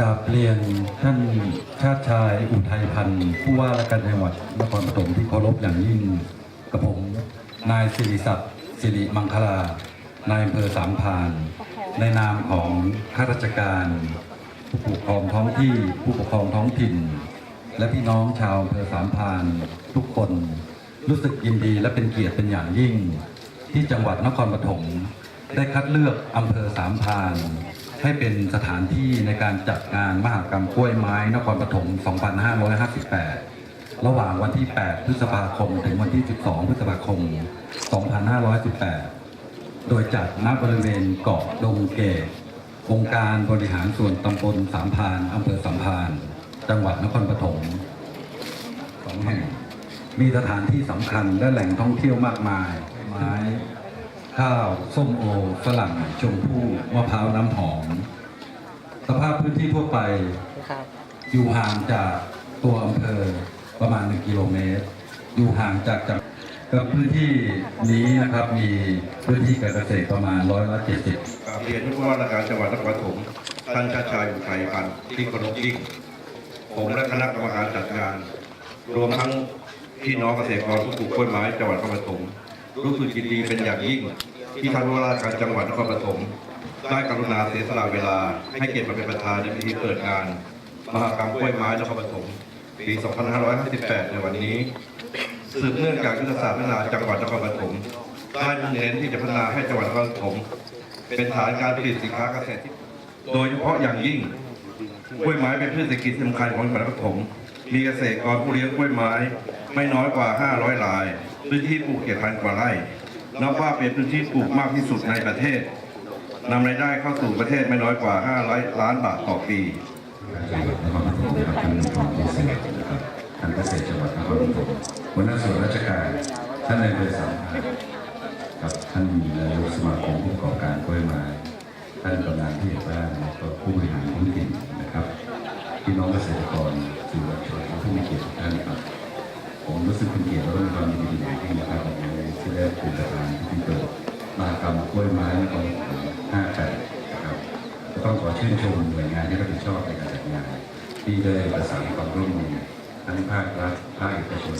กราบเรียนท่านชาติชายอุทัยพันธ์ผู้ว่าราชการจังหวัดนครปฐมที่เคารพอย่างยิ่งกับผม นายสิริศักดิ์สิริมังคลานายอำเภอสามพาน ในนามของข้าราชการ ผู้ปกครองท้องที่ผู้ปกครองท้องถิ่น และพี่น้องชาวอำเภอสามพานทุกคน รู้สึกยินดีและเป็นเกียรติเป็นอย่างยิ่ง ที่จังหวัดนครปฐมได้คัดเลือกอำเภอสามพาน ให้เป็นสถานที่ในการจัดงานมหกรรมกล้วยไม้นครปฐม 2558 ระหว่างวันที่ 8 พฤษภาคม ถึงวันที่ 12 พฤษภาคม 2518 โดยจัดณบริเวณเกาะดงเกตองค์การบริหารส่วนตำบลสามพานอำเภอสามพาน จังหวัดนครปฐมสองแห่ง มีสถานที่สำคัญและแหล่งท่องเที่ยวมากมายไม้ ข้าว ส้มโอ ฝรั่ง ชมพู่มะพร้าวน้ำหอม สภาพพื้นที่ทั่วไปครับอยู่ห่างจากตัวอำเภอประมาณ 1 กิโลเมตร อยู่ห่างจากจากกับพื้นที่นี้นะครับมีพื้นที่การเกษตรประมาณร้อยละเจ็ดสิบกราบเรียนผู้ว่าราชการจังหวัดนครปฐมท่านชาติชายอุทัยพันธ์ที่เคารพยิ่งผมและคณะกรรมการจัดงาน รวมทั้งพี่น้องเกษตรกรผู้ปลูกกล้วยไม้จังหวัดนครปฐม รู้สึกยินดีเป็นอย่างยิ่ง ที่ท่านผู้ว่าราชการจังหวัดนครปฐมได้กรุณาเสียสละเวลา ให้เกียรติมาเป็นประธานในพิธีเปิดงาน มหกรรมกล้วยไม้นครปฐมปี 2558 ในวันนี้ สืบเนื่องจากยุทธศาสตร์พัฒนาจังหวัดนครปฐมได้มุ่งเน้นที่จะพัฒนาให้จังหวัดนครปฐมเป็นฐานการผลิตสินค้าเกษตร โดยเฉพาะอย่างยิ่งกล้วยไม้เป็นพืชเศรษฐกิจสำคัญของจังหวัดนครปฐมมีเกษตรกรผู้เลี้ยงกล้วยไม้ไม่น้อยกว่า 500ราย พื้นที่ปลูก7,000กว่าไร่นับว่าเป็นพื้นที่ปลูกมากที่สุดในประเทศนำรายได้เข้าสู่ประเทศไม่น้อยกว่า 500 ล้านบาทต่อปีท่านรองเกษตรจังหวัดนครปฐมหัวหน้าส่วนราชการท่านในายอำเภอสามพรานครับท่านนายกสมาคมผู้ประกอบการกล้วยไม้ท่านกำนันผู้ใหญ่บ้านแล้วก็ผู้บริหารท้องถิ่นนะครับพี่น้องเกษตรกรสื่อมวลชนผู้มีเกียรติทุกท่านครับผมรู้สึกเป็น นี้ที่ได้เป็นประธานพิธีเปิดมหกรรมกล้วยไม้ของห้าแปดนะครับก็ต้องขอชื่นชมหน่วยงานที่รับผิดชอบในการจัดงาน ที่ได้ประสานความร่วมมือทั้งภาครัฐภาคเอกชน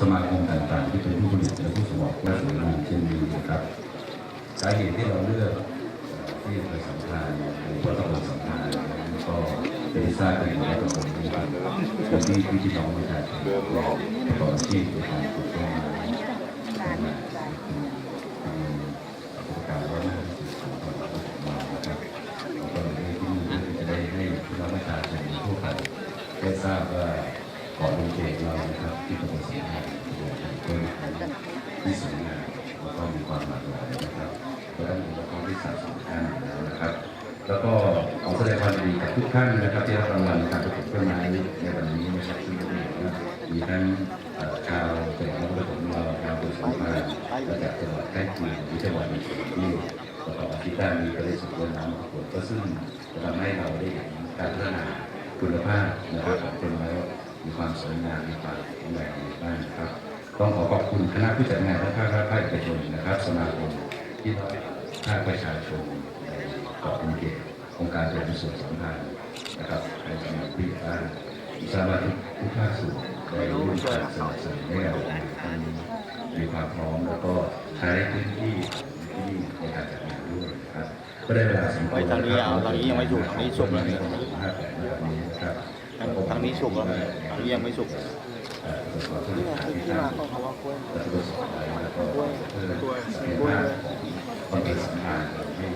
สมาคมต่างๆ ที่เป็นผู้ผลิตและผู้ส่งออกและสวยงามเช่นนี้นะครับสาเหตุที่เราเลือกที่อำเภอสัมพันธ์หรือว่าตำบลสัมพันธ์ก็เป็นที่ทราบกันอยู่ว่าตำบลนี้เป็นที่ที่พี่น้องประชาชนประกอบอาชีพในการปลูกต้นไม้ ไม้คือเป็นการว่าน่าที่สุดของเรานะครับแล้วก็ในที่นี้จะได้ให้พี่องประชาชนทั่วได้ทราบว่าเกาะลงเกตเรานะครับที่ตำบลสัมพันธ์เป็นต้นไม้ที่สวยงามแล้วก็มีความหลากหลายนะครับและท่านมีความที่สะสมท่านแล้วนะครับ แล้วก็ขอแสดงความดีกับทุกท่านนะครับที่รับรางวัลการประกวดต้นไม้ในวันนี้นะครับซึ่งก็มีว่ามีทั้ง ชาวจังหวัดนครปฐมเราชาวบุรีรัมย์และจากจังหวัดใกล้เคียงที่จังหวัดมีส่นที่ประกอบอาชีพด้านนี้ก็ได้สุดยอดน้ำประกวดก็ซึ่งจะทำให้เราได้เห็นการพัฒนาคุณภาพนะครับของต้นไม้วมีความสวยงามมีความแข็งแรงบ้านนะครับ ต้องขอขอบคุณคณะผู้จัดงานและภาครัฐภาคเอกชนนะครับ สมาคมที่ภาคประชาชนในเกาะภูเก็ตองค์การจัดส่วนสัมพันธ์นะครับในสมัยที่บ้านสามารถทุกภาคส่วน ได้ร่วมกันสนับสนุนให้เรามีความพร้อมแล้วก็ใช้พื้นที่ที่ในการจัดงานด้วยนะครับก็ได้เวลาสมควรทางนี้เอาทางนี้ยังไม่ถูกทางนี้สุกแล้วห้าแปดนี้ครับทางนี้สุกแล้วทางนี้ยังไม่สุกเอ่อตรวจสอบผู้บริหารที่ท่านและตรวจสอบอะไรแล้วก็เพื่อศักยภาพของความเป็นสำคัญให้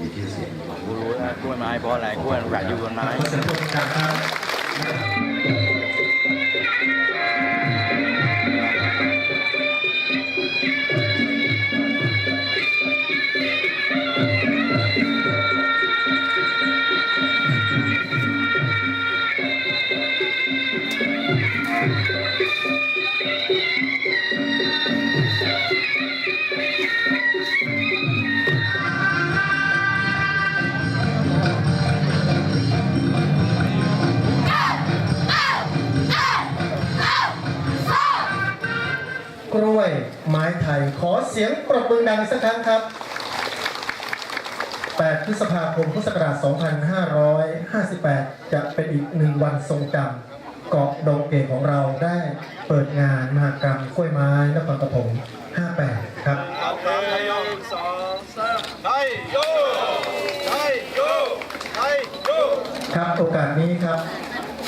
มีชื่เสียงรู้รู้นะกล้วยไม้เพราะอะไรกล้วยมันกัดอยู่บนไม้ กล้วยไม้ไทย ขอเสียงปรบมือดังสักครั้งครับ 8 พฤษภาคมพุทธศักราช 2558 จะเป็นอีกหนึ่งวันทรงจำเกาะดงเกตของเราได้เปิดงานมหกรรมกล้วยไม้นครปฐม58 ครับครับโอกาสนี้ครับ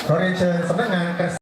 ขอเรียนเชิญสำนักงานเกษ